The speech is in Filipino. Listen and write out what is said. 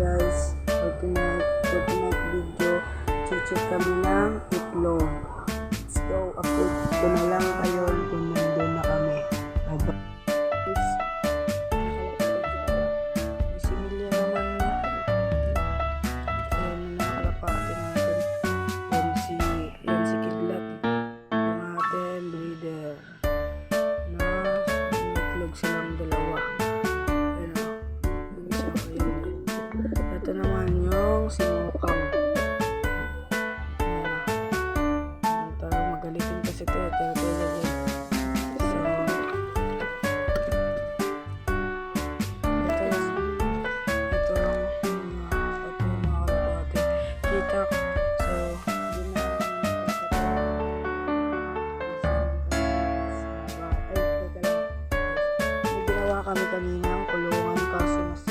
guys. Pag pinag-video, chichik kami ng itlog. Ito naman yung si Mokang. Ayan. Ito, magalitin kasi ito. Ito, ito, ito. So, ito lang. Ito lang. Ito yung mga kalapate. Kita ko. Kami kaninang kulungan kaso mas